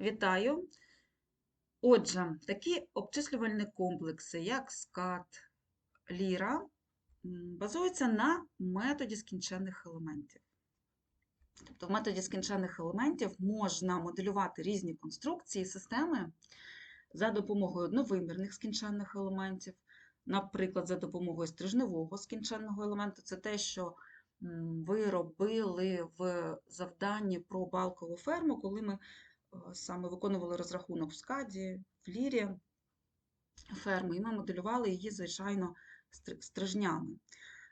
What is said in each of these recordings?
Вітаю. Отже, такі обчислювальні комплекси, як скат, ліра, базуються на методі скінченних елементів. Тобто в методі скінченних елементів можна моделювати різні конструкції системи за допомогою одновимірних скінченних елементів, наприклад, за допомогою стрижневого скінченного елементу. Це те, що ви робили в завданні про балкову ферму, коли ми саме виконували розрахунок в скаді, в лірі ферми, і ми моделювали її, звичайно, стрижнями.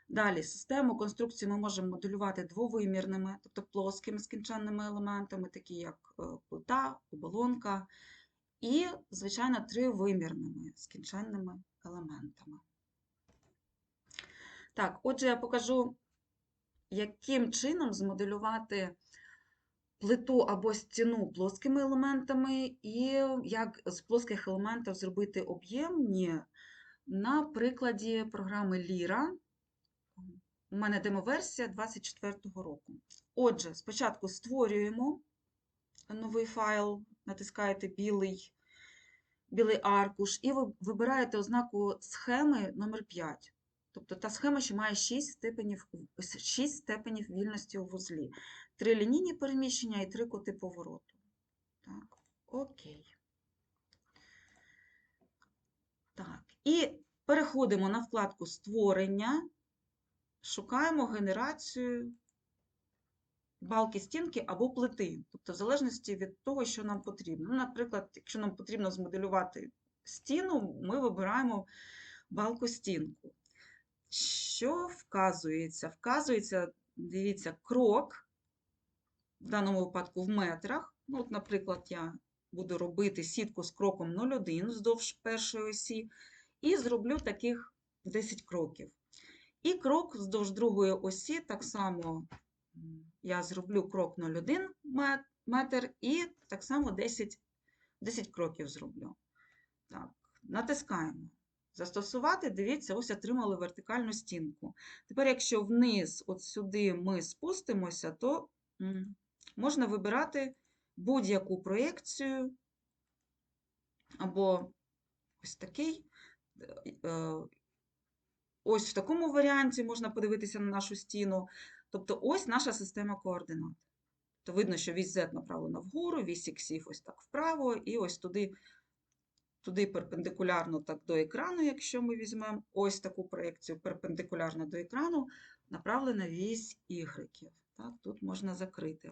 Далі, систему конструкції ми можемо моделювати двовимірними, тобто плоскими скінченними елементами, такі як е, плита, оболонка, і, звичайно, тривимірними скінченними елементами. Так, отже, я покажу, яким чином змоделювати плиту або стіну плоскими елементами, і як з плоских елементів зробити об'ємні на прикладі програми Ліра. У мене демоверсія 24-го року. Отже, спочатку створюємо новий файл, натискаєте білий, білий аркуш, і ви вибираєте ознаку схеми номер 5. Тобто та схема, що має 6 степенів, 6 степенів вільності у вузлі. Три лінійні переміщення і три кути повороту. Так, окей. Так, і переходимо на вкладку Створення, шукаємо генерацію балки стінки або плити, тобто в залежності від того, що нам потрібно. Ну, наприклад, якщо нам потрібно змоделювати стіну, ми вибираємо балку стінку. Що вказується? Вказується, дивіться, крок, в даному випадку в метрах. Ну, от, наприклад, я буду робити сітку з кроком 0,1 вздовж першої осі, і зроблю таких 10 кроків. І крок вздовж другої осі, так само я зроблю крок 0,1 метр і так само 10, 10 кроків зроблю. Так, натискаємо. Застосувати, дивіться, ось отримали вертикальну стінку. Тепер, якщо вниз, от сюди ми спустимося, то можна вибирати будь-яку проєкцію або ось такий. е, е, Ось в такому варіанті можна подивитися на нашу стіну. Тобто ось наша система координат. То видно, що вісь Z направлена вгору, вісь іксів ось так вправо, і ось туди, туди перпендикулярно так до екрану, якщо ми візьмемо ось таку проєкцію перпендикулярно до екрану, направлена вісь Y. Так, тут можна закрити.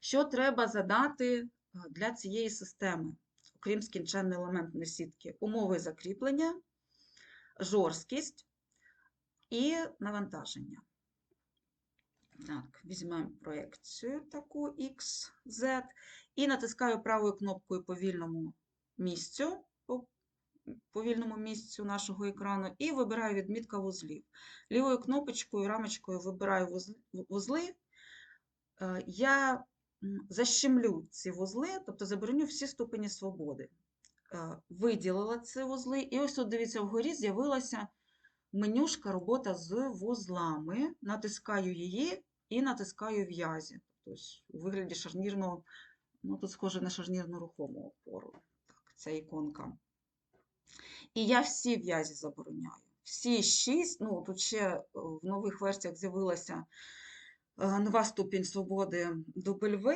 Що треба задати е, для цієї системи, окрім скінченної елементної сітки? Умови закріплення, жорсткість і навантаження. Так, візьмемо проєкцію таку X, Z і натискаю правою кнопкою по вільному місцю, по, вільному місцю нашого екрану і вибираю відмітка вузлів. Лівою кнопочкою, рамочкою вибираю вузли. Е, Я защемлю ці вузли, тобто забороню всі ступені свободи. Е, Виділила ці вузли, і ось тут, дивіться, вгорі з'явилася менюшка робота з вузлами. Натискаю її і натискаю в'язі. Тобто у вигляді шарнірного, ну тут схоже на шарнірну рухому опору. Ця іконка. І я всі в'язі забороняю. Всі шість, ну тут ще е, в нових версіях з'явилася е, нова ступінь свободи W.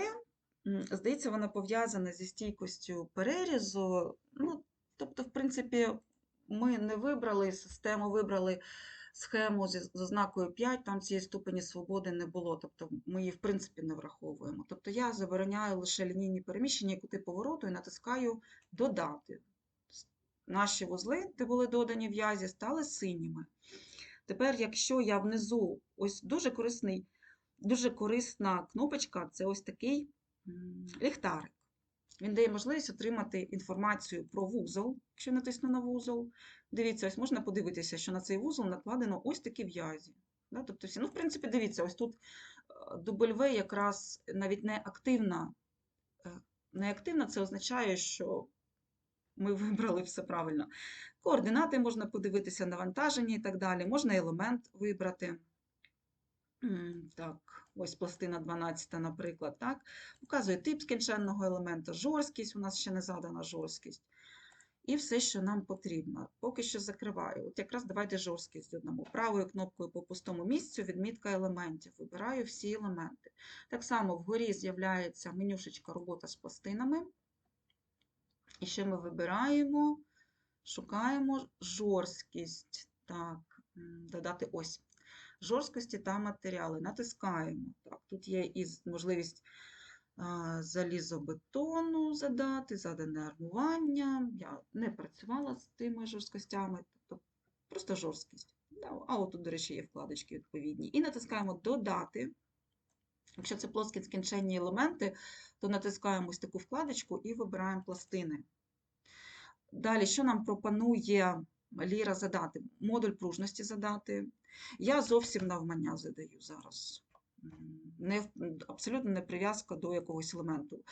М, Здається, вона пов'язана зі стійкостю перерізу. Ну, тобто, в принципі, ми не вибрали систему, вибрали схему зі- з ознакою 5, там цієї ступені свободи не було. Тобто ми її, в принципі, не враховуємо. Тобто я забороняю лише лінійні переміщення і кути повороту і натискаю додати. Наші вузли, де були додані в'язі, стали синіми. Тепер, якщо я внизу, ось дуже корисний, дуже корисна кнопочка, це ось такий ліхтарик. Він дає можливість отримати інформацію про вузол, якщо натисну на вузол. Дивіться, ось можна подивитися, що на цей вузол накладено ось такі в'язі. Да? Тобто всі, ну, в принципі, дивіться, ось тут е, W якраз навіть не активна. Е, Не активна це означає, що ми вибрали все правильно. Координати можна подивитися, навантаження і так далі. Можна елемент вибрати. Так, ось пластина 12, наприклад, так. Показує тип скінченного елемента, жорсткість, у нас ще не задана жорсткість. І все, що нам потрібно. Поки що закриваю. От якраз давайте жорсткість додамо. Правою кнопкою по пустому місцю відмітка елементів. Вибираю всі елементи. Так само вгорі з'являється менюшечка робота з пластинами. І ще ми вибираємо, шукаємо жорсткість. Так, додати ось. Жорсткості та матеріали. Натискаємо. Так, тут є і можливість залізобетону задати, задане армування. Я не працювала з тими жорсткостями, тобто просто жорсткість. А от тут, до речі, є вкладочки відповідні. І натискаємо Додати. Якщо це плоскі скінченні елементи, то натискаємо ось таку вкладочку і вибираємо пластини. Далі, що нам пропонує Ліра задати? Модуль пружності задати. Я зовсім навмання задаю зараз. Не, абсолютно не прив'язка до якогось елементу.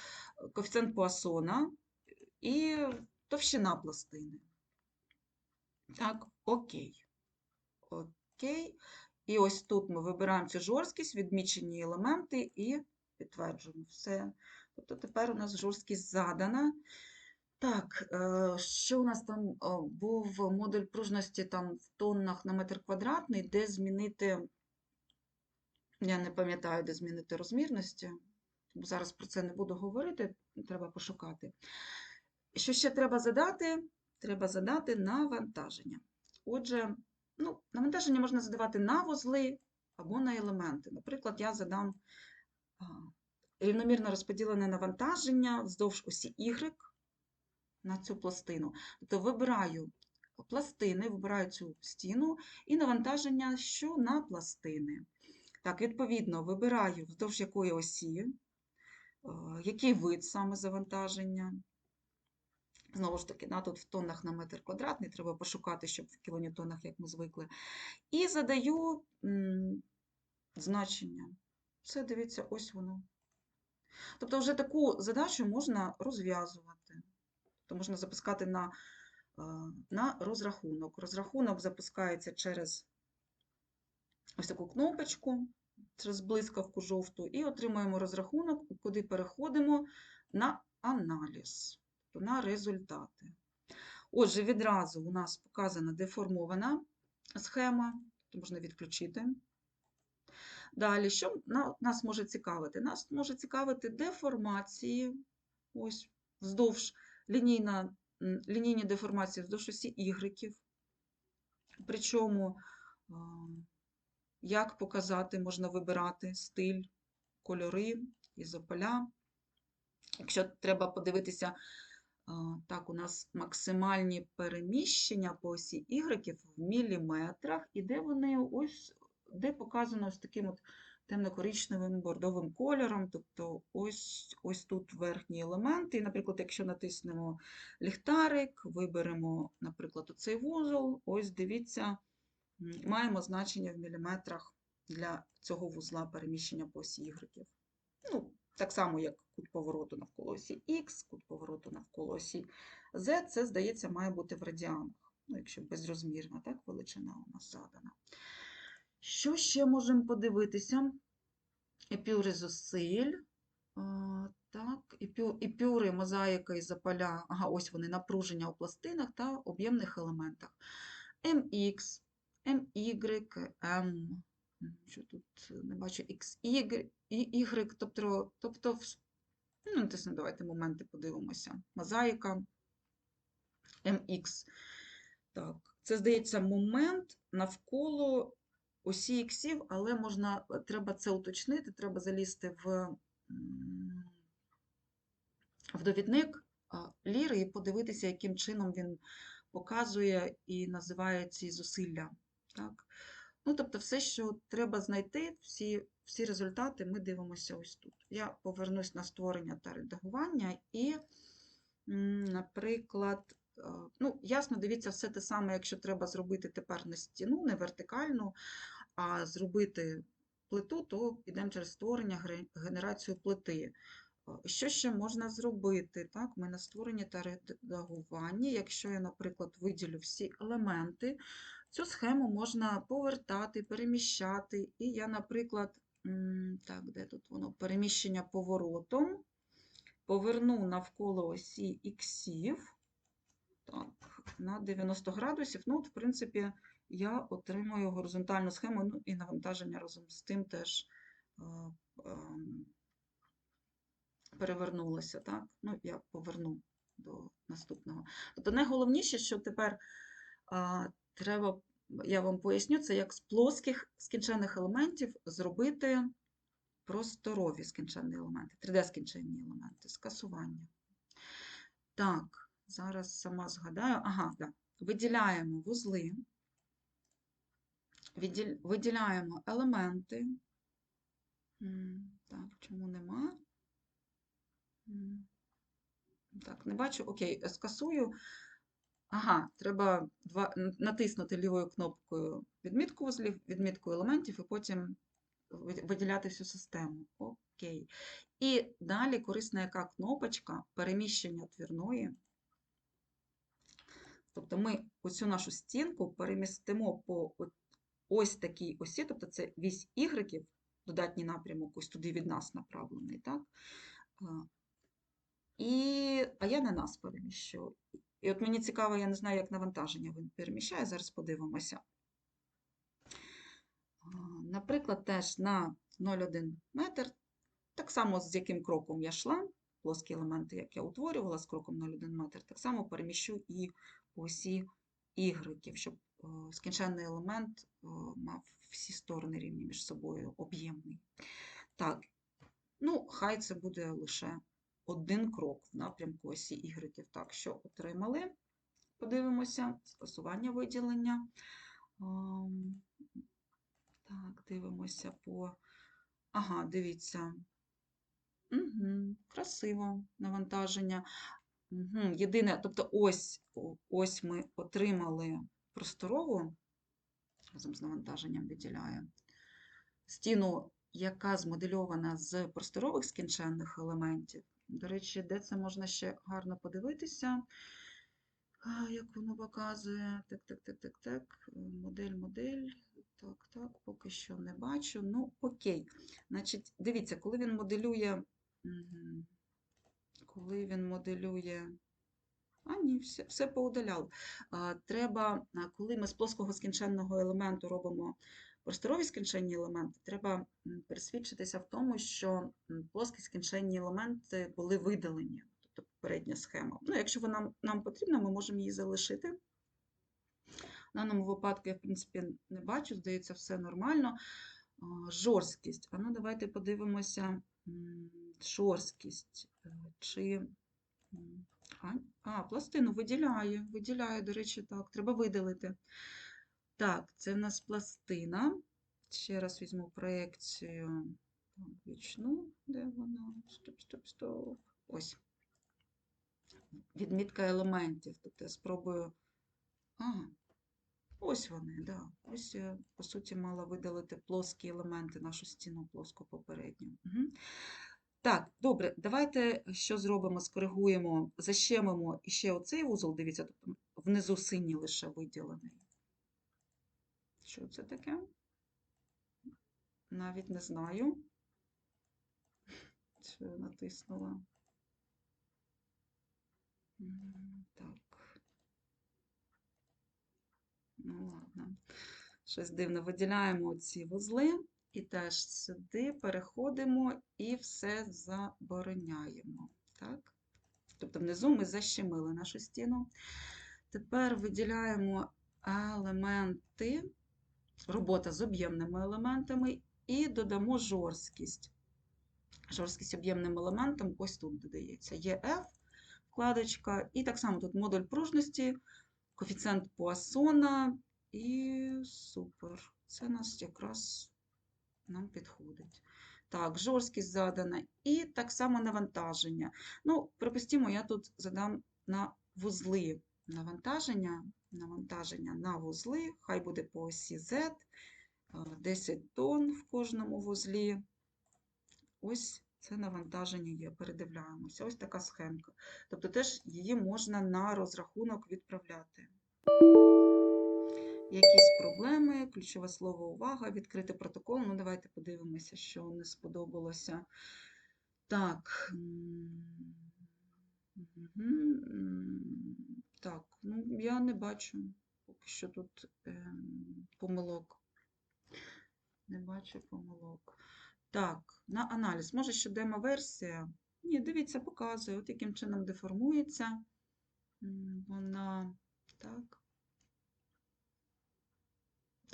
Коефіцієнт Пуассона і товщина пластини. Так, окей. Окей. І ось тут ми вибираємо цю жорсткість, відмічені елементи і підтверджуємо все. Тобто тепер у нас жорсткість задана. Так, що у нас там е, був модуль пружності там в тоннах на метр квадратний, де змінити, я не пам'ятаю, де змінити розмірності, зараз про це не буду говорити, треба пошукати. Що ще треба задати? Треба задати навантаження. Отже, ну, навантаження можна задавати на вузли або на елементи. Наприклад, я задам рівномірно розподілене навантаження вздовж осі Y на цю пластину. Тобто вибираю пластини, вибираю цю стіну і навантаження, що на пластини. Так, відповідно, вибираю вздовж якої осі, е, який вид саме завантаження. Знову ж таки, да, тут в тоннах на метр квадратний, треба пошукати, щоб в кілоньтонах, як ми звикли. І задаю значення. Це, дивіться, ось воно. Тобто вже таку задачу можна розв'язувати. То можна запускати на, е, на розрахунок. Розрахунок запускається через ось таку кнопочку, через блискавку жовту, і отримуємо розрахунок, куди переходимо на аналіз, тобто на результати. Отже, відразу у нас показана деформована схема, то можна відключити. Далі, що нас може цікавити? Нас може цікавити деформації, ось вздовж лінійна, лінійні деформації вздовж осі ігреків. Причому, як показати, можна вибирати стиль, кольори, ізополя. Якщо треба подивитися, так, у нас максимальні переміщення по осі ігреків в міліметрах, і де вони ось, де показано ось таким от темно-коричневим бордовим кольором, тобто ось, ось тут верхні елементи. І, наприклад, якщо натиснемо ліхтарик, виберемо, наприклад, оцей вузол, ось дивіться, маємо значення в міліметрах для цього вузла переміщення по осі ігреків. Ну, так само, як кут повороту навколо осі Х, кут повороту навколо осі Z, це, здається, має бути в радіанах. Ну, якщо безрозмірна, так, величина у нас задана. Що ще можемо подивитися? Епюри зусиль. Так, епюри, мозаїка і запаля, ага, ось вони, напруження у пластинах та об'ємних елементах. MX, MY, M, що тут не бачу, XY, Y, тобто, тобто ну, натисну, давайте моменти подивимося. Мозаїка, MX. Так, це, здається, момент навколо осі іксів, але можна, треба це уточнити, треба залізти в, в довідник ліри і подивитися, яким чином він показує і називає ці зусилля. Так? Ну, тобто, все, що треба знайти, всі, всі результати ми дивимося ось тут. Я повернусь на створення та редагування і, наприклад, е, ну, ясно, дивіться, все те саме, якщо треба зробити тепер не стіну, не вертикальну, а зробити плиту, то підемо через створення, генерацію плити. Що ще можна зробити? Так, ми на створення та редагування. Якщо я, наприклад, виділю всі елементи Цю схему можна повертати, переміщати. І я, наприклад, так, де тут воно? Переміщення поворотом. Поверну навколо осі іксів. Так, на 90 градусів. Ну, от, в принципі, я отримую горизонтальну схему, ну і навантаження разом з тим теж е, ем, перевернулося. Так? Ну, я поверну до наступного. Тобто найголовніше, що тепер а, треба, я вам поясню, це як з плоских скінчених елементів зробити просторові скінченні елементи, 3D-скінченні елементи, скасування. Так, зараз сама згадаю. Ага, да. Виділяємо вузли, виділяємо елементи. Так, чому нема? Так, не бачу. Окей, е, скасую. Ага, треба два, натиснути лівою кнопкою відмітку вузлів, відмітку елементів, і потім виділяти всю систему. Окей. І далі корисна яка кнопочка переміщення твірної. Тобто ми оцю нашу стінку перемістимо по ось такій осі, тобто це вісь Y, додатній напрямок, ось туди від нас направлений, так? І, а я на нас переміщу. І от мені цікаво, я не знаю, як навантаження він переміщає, зараз подивимося. Наприклад, теж на 0,1 метр, так само з яким кроком я йшла, плоскі елементи, як я утворювала з кроком 0,1 метр, так само переміщу і осі Y, щоб скінченний елемент е, мав всі сторони рівні між собою, об'ємний. Так, ну, хай це буде лише один крок в напрямку осі Y. Так, що отримали? Подивимося, скасування виділення. Так, дивимося по. Ага, дивіться. Угу, красиво навантаження. Угу, єдине, тобто ось, ось ми отримали просторову, разом з навантаженням виділяє, стіну, яка змодельована з просторових скінченних елементів. До речі, де це можна ще гарно подивитися, як воно показує. Так, так, так, так, так. Модель, модель. Так, так, поки що не бачу. Ну, окей. Значить, дивіться, коли він моделює. Коли він моделює. А, ні, все, все поудаляли. А, Треба, коли ми з плоского скінченного елементу робимо просторові скінченні елементи, треба м, пересвідчитися в тому, що плоскі скінченні елементи були видалені, тобто попередня схема. Ну, якщо вона нам потрібна, ми можемо її залишити. В даному випадку я, в принципі, не бачу, здається, все нормально. Жорсткість. А ну, давайте подивимося. Жорсткість. Е, Чи. А, а, пластину виділяє, виділяє, до речі, так, треба видалити. Так, це в нас пластина. Ще раз візьму проекцію. Вічну, де вона? Стоп, стоп, стоп. Ось. Відмітка елементів. Тобто я спробую. Ага, ось вони, да. Ось я, по суті, мала видалити плоскі елементи, нашу стіну плоску попередню. Угу. Так, добре, давайте що зробимо? Скоригуємо, защемимо іще оцей вузол, дивіться, тобто внизу синій лише виділений. Що це таке? Навіть не знаю. Що я натиснула? Так. Ну, ладно. Щось дивно. Виділяємо ці вузли і теж сюди переходимо і все забороняємо. Так? Тобто внизу ми защемили нашу стіну. Тепер виділяємо елементи, робота з об'ємними елементами і додамо жорсткість. Жорсткість об'ємним елементом ось тут додається EF, вкладочка, і так само тут модуль пружності, коефіцієнт Пуассона і супер. Це нас якраз нам підходить. Так, жорсткість задана і так само навантаження. Ну, припустимо, я тут задам на вузли навантаження, навантаження на вузли, хай буде по осі Z, 10 тонн в кожному вузлі. Ось це навантаження є, передивляємося. Ось така схемка. Тобто теж її можна на розрахунок відправляти. Якісь проблеми, ключове слово увага, відкрити протокол. Ну, давайте подивимося, що не сподобалося. Так. Так, ну я не бачу поки що тут ем, помилок. Не бачу помилок. Так, на аналіз. Може, ще демо-версія? Ні, дивіться, показує, от яким чином деформується. Вона так.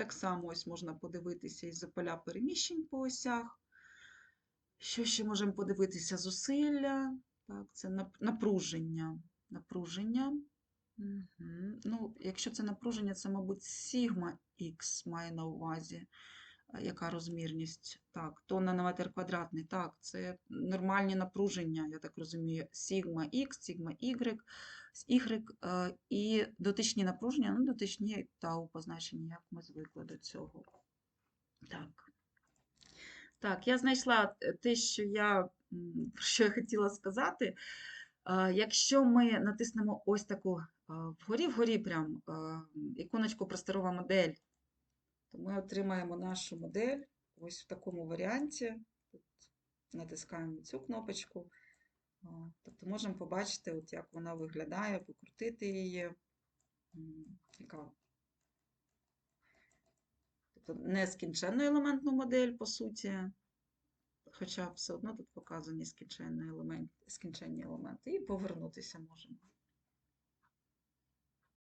Так само ось можна подивитися із-за поля переміщень по осях. Що ще можемо подивитися? Зусилля. Так, це напруження. Напруження. Угу. Ну, якщо це напруження, це, мабуть, сігма Х має на увазі. А Яка розмірність? Так, тонна на метр квадратний. Так, це нормальні напруження, я так розумію. Сігма Х, сігма Y, Y е, і дотичні напруження, ну, дотичні тау позначені, як ми звикли до цього. Так. Так, я знайшла е, те, що я, що я хотіла сказати. Якщо ми натиснемо ось таку вгорі, вгорі прям іконочку просторова модель, то ми отримаємо нашу модель ось в такому варіанті. Тут натискаємо цю кнопочку. Тобто можемо побачити, от як вона виглядає, покрутити її. Яка тобто нескінченну елементну модель, по суті. Хоча все одно тут показані скінченні елементи, скінченні елементи. І повернутися можемо.